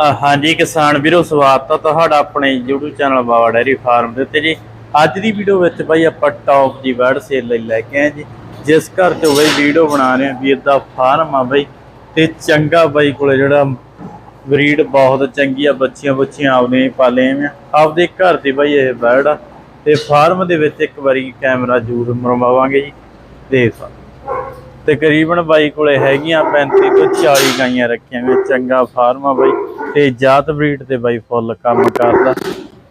ਹਾਂਜੀ ਕਿਸਾਨ ਵੀਰੋ, ਸਵਾਗਤ ਆ ਤੁਹਾਡਾ ਆਪਣੇ YouTube channel Bawa dairy farm ਦੇ ਉੱਤੇ ਜੀ। ਅੱਜ ਦੀ ਵੀਡੀਓ ਵਿੱਚ ਬਾਈ ਆਪਾਂ ਟੌਪ ਦੀ ਬਰਡ ਸੇਲ ਲਈ ਲੈ ਕੇ ਆਏ ਜੀ। ਜਿਸ ਘਰ ਤੋਂ ਬਾਈ ਵੀਡੀਓ ਬਣਾ ਰਹੇ ਹਾਂ ਵੀਰ ਦਾ ਫਾਰਮ ਆ ਬਾਈ। ਤੇ ਚੰਗਾ ਬਾਈ ਕੋਲੇ ਜਿਹੜਾ ਬਰੀਡ ਬਹੁਤ ਚੰਗੀ ਆ, ਬੱਚੀਆਂ ਬੱਚੀਆਂ ਆਪਦੇ ਹੀ ਪਾਲੇ ਆ। ਆਪਦੇ ਘਰ ਦੀ ਬਾਈ ਇਹ ਬਰਡ ਆ। ਤੇ ਫਾਰਮ ਦੇ ਵਿੱਚ ਇੱਕ ਵਾਰੀ ਕੈਮਰਾ ਜ਼ਰੂਰ ਮਰਵਾਵਾਂਗੇ ਜੀ। ਦੇਖ ਸਕਦੇ ਤਕਰੀਬਨ ਬਾਈ ਕੋਲੇ ਹੈਗੀਆਂ 35 ਤੋਂ 40 ਗਾਈਆਂ ਰੱਖੀਆਂ ਹੋਈਆਂ। ਚੰਗਾ ਫਾਰਮ ਆ ਬਾਈ ਤੇ ਜਾਤ ਬਰੀਡ ਤੇ ਬਾਈ ਫੁੱਲ ਕੰਮ ਕਰਦਾ।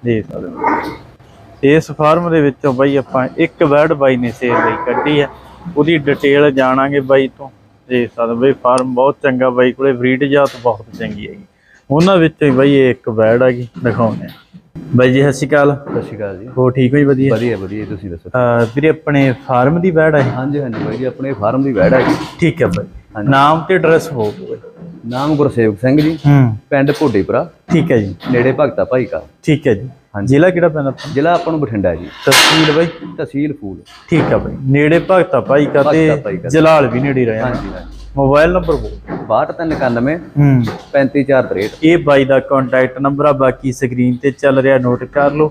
ਦੇ ਸਕਦੇ ਇਸ ਫਾਰਮ ਦੇ ਵਿੱਚੋਂ ਬਾਈ ਆਪਾਂ ਇੱਕ ਬਰਡ ਬਾਈ ਨੇ ਸੇਲ ਲਈ ਕੱਢੀ ਹੈ। ਉਹਦੀ ਡਿਟੇਲ ਜਾਣਾਂਗੇ ਬਾਈ ਤੋਂ। ਦੇ ਸਕਦੇ ਹੋ ਬਾਈ, ਫਾਰਮ ਬਹੁਤ ਚੰਗਾ ਬਾਈ ਕੋਲੇ, ਬਰੀਡ ਜਾਤ ਬਹੁਤ ਚੰਗੀ ਹੈਗੀ। ਉਹਨਾਂ ਵਿੱਚੋਂ ਹੀ ਬਾਈ ਇਹ ਇੱਕ ਬਰਡ ਹੈਗੀ, ਦਿਖਾਉਂਦੇ ਆ ਬਾਈ ਜੀ ਸਤਿ ਸ਼੍ਰੀ ਅਕਾਲ। ਸਤਿ ਸ਼੍ਰੀ ਅਕਾਲ ਜੀ। ਹੋ ਠੀਕ ਹੋ ਜੀ ਵਧੀਆ? ਵਧੀਆ ਵਧੀਆ ਤੁਸੀਂ ਦੱਸੋ? ਵੀਰੇ ਆਪਣੇ ਫਾਰਮ ਦੀ ਬਰਡ ਹੈ ਹਾਂਜੀ ਹਾਂਜੀ ਬਾਈ ਜੀ ਆਪਣੇ ਫਾਰਮ ਦੀ ਵੈੜ ਹੈ ਠੀਕ ਹੈ ਬਾਈ। ਨਾਮ ਤੇ ਐਡਰੈਸ ਹੋ ਨਾਮ ਗੁਰਸੇਵਕ ਸਿੰਘ ਜੀ। ਪਿੰਡ ਭੋਡੀਪੁਰਾ ਠੀਕ ਹੈ ਜੀ। ਨੇੜੇ ਭਗਤਾ ਭਾਈ ਕਾ ਠੀਕ ਹੈ ਜੀ। ਜ਼ਿਲ੍ਹਾ ਕਿਹੜਾ ਪੈਂਦਾ? ਜ਼ਿਲ੍ਹਾ ਆਪਾਂ ਨੂੰ ਬਠਿੰਡਾ ਜੀ। ਤਹਿਸੀਲ ਬਾਈ? ਤਹਿਸੀਲ ਫੂਲ। ਠੀਕ ਹੈ ਬਾਈ। ਨੇੜੇ ਭਗਤਾ ਭਾਈ ਕਾ ਤੇ। ਜਲਾਲ ਵੀ ਨੇੜੇ ਰਹਿਆ ਹਾਂਜੀ ਹਾਂਜੀ। ਮੋਬਾਈਲ ਨੰਬਰ ਬੋਲ। 6291 ਹੂੰ। 35463 ਇਹ ਬਾਈ ਦਾ ਕੰਟੈਕਟ ਨੰਬਰ ਆ ਬਾਕੀ ਸਕਰੀਨ ਤੇ ਚੱਲ ਰਿਹਾ ਨੋਟ ਕਰ ਲਓ।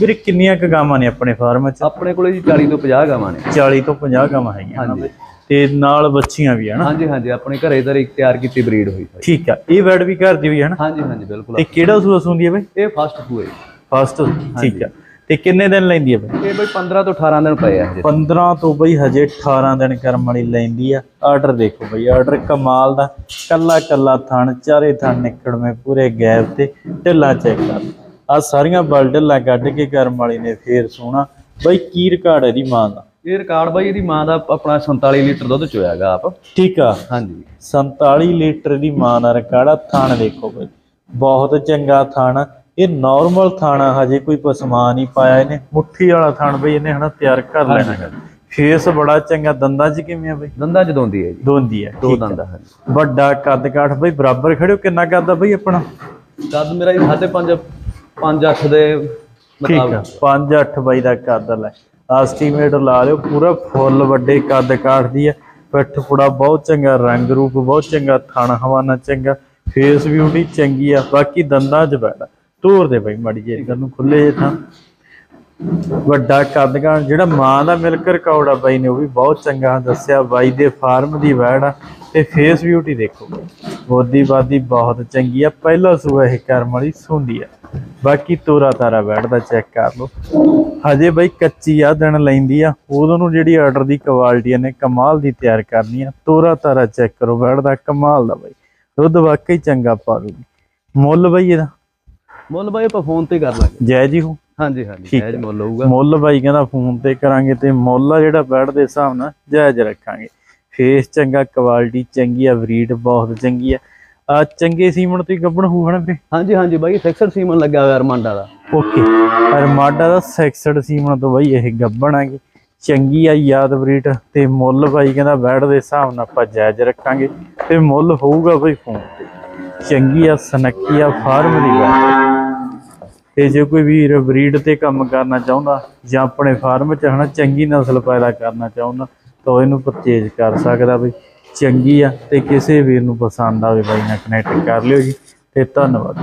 ਵੀਰੇ ਕਿੰਨੀਆਂ ਕੁ ਗਾਵਾਂ ਨੇ ਆਪਣੇ ਫਾਰਮ 'ਚ? ਆਪਣੇ ਕੋਲੇ ਜੀ 40 ਤੋਂ 50 ਗਾਵਾਂ ਨੇ। 40 ਤੋਂ 50 ਗਾਵਾਂ ਹੈਗੀਆਂ ਹਾਂਜੀ। ਤੇ ਨਾਲ ਬੱਚੀਆਂ ਵੀ ਹਨ? ਹਾਂਜੀ ਹਾਂਜੀ ਆਪਣੇ ਘਰੇ ਤਰੀ ਤਿਆਰ ਕੀਤੀ ਬਰੀਡ ਹੋਈ ਠੀਕ ਆ ਇਹ ਬੈਡ ਵੀ ਘਰ ਦੀ ਹੋਈ ਹੈ ਨਾ ਹਾਂਜੀ ਹਾਂਜੀ ਬਿਲਕੁਲ। ਤੇ ਕਿਹੜਾ ਸੂਆ ਸੁੰਦੀ ਹੈ ਬਾਈ? ਇਹ ਫਸਟ ਫੂ ਹੈ। ਫਸਟ ਠੀਕ ਆ। ਤੇ ਕਿੰਨੇ ਦਿਨ ਲੈਂਦੀ ਹੈ ਬਾਈ? ਇਹ ਬਈ 15 ਤੋਂ 18 ਦਿਨ ਪਏ ਆ ਹਜੇ। 15 ਤੋਂ ਬਈ ਹਜੇ 18 ਦਿਨ ਕਰਮ ਵਾਲੀ ਲੈਂਦੀ ਆ। ਆਰਡਰ ਦੇਖੋ ਬਈ ਆਰਡਰ ਕਮਾਲ ਦਾ। ਕੱਲਾ ਕੱਲਾ ਥਣ ਚਾਰੇ ਥਣ ਨਿਕੜਵੇਂ ਪੂਰੇ ਗੈਪ ਤੇ ਢਿੱਲਾ ਚੈੱਕ ਕਰ ਆ ਸਾਰੀਆਂ ਬਲ ਢਿੱਲਾ ਕੱਢ ਕੇ ਕਰਮ ਵਾਲੀ ਨੇ ਫੇਰ ਸੋਣਾ। ਬਈ ਕੀ ਰਿਕਾਰਡ ਹੈ ਦੀ ਮਾਂ ਦਾ? ਇਹ ਰਿਕਾਰਡ ਬਾਈ ਇਹਦੀ ਮਾਂ ਦਾ ਆਪਣਾ 47 ਲੀਟਰ ਦੁੱਧ ਚੋਇਆਗਾ ਆਪ। ਠੀਕ ਆ। ਹਾਂਜੀ। 47 ਲੀਟਰ ਦੀ ਮਾਂ ਦਾ ਰਿਕਾਰਡ ਆ। ਥਣ ਦੇਖੋ ਬਈ ਬਹੁਤ ਚੰਗਾ ਥਣ। ਇਹ ਨਾਰਮਲ ਥਣ ਹਜੇ ਕੋਈ ਪਸਮਾ ਨਹੀਂ ਪਾਇਆ ਇਹਨੇ। ਮੁੱਠੀ ਵਾਲਾ ਥਣ ਬਈ ਇਹਨੇ ਹਨਾ ਤਿਆਰ ਕਰ ਲੈਣਾ। ਗਾ। ਫੇਸ ਬੜਾ ਚੰਗਾ। ਦੰਦਾਂ 'ਚ ਕਿਵੇਂ ਆ ਬਈ? ਦੰਦਾਂ ਚ ਦੋਂਦੀ ਹੈ ਜੀ। ਦੋਂਦੀ ਹੈ ਦੋ ਠੀਕ। ਦੰਦ ਹਨ ਵੱਡਾ ਕੱਦ ਕਾਠ ਬਈ ਬਰਾਬਰ ਖੜਿਓ ਕਿੰਨਾ ਕਰਦਾ ਬਈ ਆਪਣਾ? ਕੱਦ ਮੇਰਾ ਜੀ 5.5 5-8 ਦੇ ਠੀਕ ਆ। ਮੁਤਾਬਕ। 5 8 ਬਾਈ ਦਾ ਕੱਦ ਲੈ। ਐਸਟੀਮੇਟ ਲਾ ਲਿਓ ਪੂਰਾ ਫੁੱਲ ਵੱਡੇ ਕੱਦ ਕਾਠ ਦੀ ਹੈ ਪਿੱਠ ਪੁੜਾ ਬਹੁਤ ਚੰਗਾ ਰੰਗ ਰੂਪ ਬਹੁਤ ਚੰਗਾ ਥਣ ਹਵਾਨਾ ਚੰਗਾ ਫੇਸ ਬਿਊਟੀ ਚੰਗੀ ਆ। ਬਾਕੀ ਦੰਦਾਂ 'ਚ ਬੈਠਾ। ਤੋਰ ਦੇ ਬਈ, ਮਾੜੀ ਜੇ ਇਧਰ ਨੂੰ ਖੁੱਲੇ ਜੇ ਥਾਂ। ਵੱਡਾ ਕੱਦ ਕਾਠ ਜਿਹੜਾ ਮਾਂ ਦਾ ਮਿਲਕ ਰਿਕਾਰਡ ਆ ਬਾਈ ਨੇ, ਉਹ ਵੀ ਬਹੁਤ ਚੰਗਾ ਦੱਸਿਆ। ਬਾਈ ਦੇ ਫਾਰਮ ਦੀ ਵੈੜ ਆ ਤੇ ਫੇਸ ਬਿਊਟੀ ਦੇਖੋ। ਬੋਦੀ ਬਾਦੀ ਬਹੁਤ ਚੰਗੀ ਆ। ਪਹਿਲਾ ਸੂਆ ਇਹ ਕਰਮ ਵਾਲੀ ਸੁੰਦੀ ਆ। ਬਾਕੀ ਤੋਰਾ ਤਾਰਾ ਵੈੜ ਦਾ ਚੈੱਕ ਕਰ ਲਓ। ਹਜੇ ਬਾਈ ਕੱਚੀ ਆ, ਦਿਨ ਲੈਂਦੀ ਆ। ਉਦੋਂ ਨੂੰ ਜਿਹੜੀ ਆਰਡਰ ਦੀ ਕੁਆਲਿਟੀ ਨੇ, ਕਮਾਲ ਦੀ ਤਿਆਰ ਕਰਨੀ ਆ। ਤੋਰਾ ਤਾਰਾ ਚੈੱਕ ਕਰੋ, ਵੈੜ ਦਾ ਕਮਾਲ ਦਾ ਬਾਈ। ਦੁੱਧ ਵਾਕਈ ਚੰਗਾ ਪਾ ਮੁੱਲ ਬਾਈ ਇਹਦਾ? ਮੁੱਲ ਬਾਈ ਆਪਾਂ ਫੋਨ ਤੇ ਕਰ ਲਾਂਗੇ। ਜੈ ਜੀ ਹੋ। ਹਾਂਜੀ ਹਾਂਜੀ ਜਾਇਜ਼ ਹੈ। ਮੁੱਲ ਹੋਊਗਾ। ਮੁੱਲ ਬਾਈ ਕਹਿੰਦਾ ਫੋਨ ਤੇ ਕਰਾਂਗੇ ਤੇ ਮੁੱਲ ਆ ਜਿਹੜਾ ਬੈਡ ਦੇ ਹਿਸਾਬ ਨਾਲ ਜਾਇਜ਼ ਰੱਖਾਂਗੇ। ਫੇਸ ਚੰਗਾ ਕੁਆਲਿਟੀ ਚੰਗੀ ਆ ਬਰੀਡ ਬਹੁਤ ਚੰਗੀ ਆ। ਆ ਚੰਗੇ ਸੀਮਨ ਤੋਂ ਹੀ ਗੱਬਣ ਹਨਾ ਵੀਰੇ? ਹਾਂਜੀ ਹਾਂਜੀ ਬਾਈ ਸੈਕਸਰ ਸੀਮਨ ਲੱਗਾ ਹੋਇਆ ਅਰਮਾਂਡਾ ਦਾ। ਓਕੇ। ਅਰਮਾਡਾ ਦਾ ਸੈਕਸਡ ਸੀਮਨ ਤੋਂ ਬਾਈ ਇਹ ਗੱਬਣ ਆਗੀ ਚੰਗੀ ਆ ਯਾਦ ਬਰੀਡ ਤੇ ਮੁੱਲ ਬਾਈ ਕਹਿੰਦਾ ਬੈਡ ਦੇ ਹਿਸਾਬ ਨਾਲ ਆਪਾਂ ਜਾਇਜ਼ ਰੱਖਾਂਗੇ। ਤੇ ਮੁੱਲ ਹੋਊਗਾ ਬਾਈ ਫੋਨ ਤੇ। ਚੰਗੀ ਆ ਸਨੱਕੀ ਆ ਫਾਰਮ ਦੀ ਬੈਡ ਤੇ ਜੇ ਕੋਈ ਵੀਰ ਬਰੀਡ ਤੇ ਕੰਮ ਕਰਨਾ ਚਾਹੁੰਦਾ ਜਾਂ ਆਪਣੇ ਫਾਰਮ 'ਚ ਹਨਾ ਚੰਗੀ ਨਸਲ ਪੈਦਾ ਕਰਨਾ ਚਾਹੁੰਦਾ ਤਾਂ ਇਹਨੂੰ ਪਰਚੇਜ ਕਰ ਸਕਦਾ ਬਈ। ਚੰਗੀ ਆ ਤੇ ਕਿਸੇ ਵੀਰ ਨੂੰ ਪਸੰਦ ਆਵੇ ਬਾਈ ਨਾਲ ਕਨੈਕਟ ਕਰ ਲਿਓ ਜੀ। ਤੇ ਧੰਨਵਾਦ।